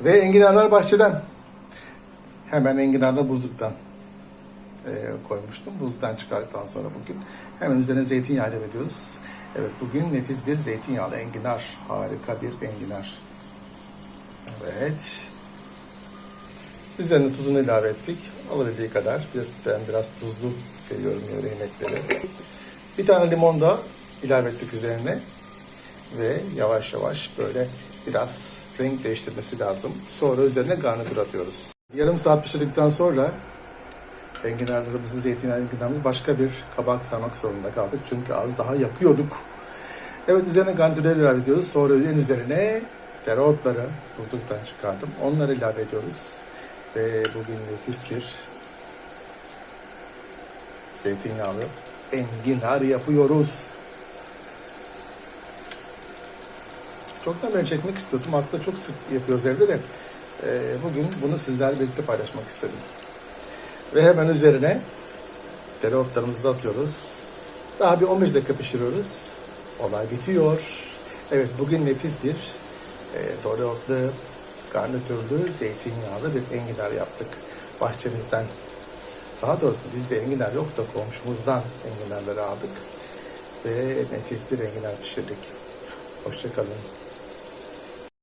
Ve enginarlar bahçeden. Hemen enginarla buzluktan e, koymuştum. Buzluktan çıkardıktan sonra bugün hemen üzerine zeytinyağı ilave ediyoruz. Evet bugün nefis bir zeytinyağlı enginar. Harika bir enginar. Evet. Üzerine tuzunu ilave ettik. Alabildiği kadar. Biraz, ben biraz tuzlu seviyorum öyle yemekleri. Bir tane limon da ilave ettik üzerine. Ve yavaş yavaş böyle biraz renk değiştirmesi lazım. Sonra üzerine garnitür atıyoruz. Yarım saat pişirdikten sonra enginarlarımızı, zeytinyağı enginarımızı başka bir kaba aktarmak zorunda kaldık. Çünkü az daha yakıyorduk. Evet üzerine garnitürleri ilave ediyoruz. Sonra en üzerine dereotları buzluktan çıkardım. Onları ilave ediyoruz. Ve bugün nefis bir zeytinyağlı enginar yapıyoruz. Çoktan beri çekmek istiyordum. Aslında çok sık yapıyoruz evde de. e, bugün bunu sizlerle birlikte paylaşmak istedim. Ve hemen üzerine dereotlarımızı da atıyoruz. Daha bir 15 dakika pişiriyoruz. Olay bitiyor. Evet bugün nefis bir e, dereotlu, garnitürlü, zeytinyağlı bir enginar yaptık bahçemizden. Daha doğrusu bizde enginar yok da komşumuzdan enginarları aldık. Ve nefis bir enginar pişirdik. Hoşçakalın.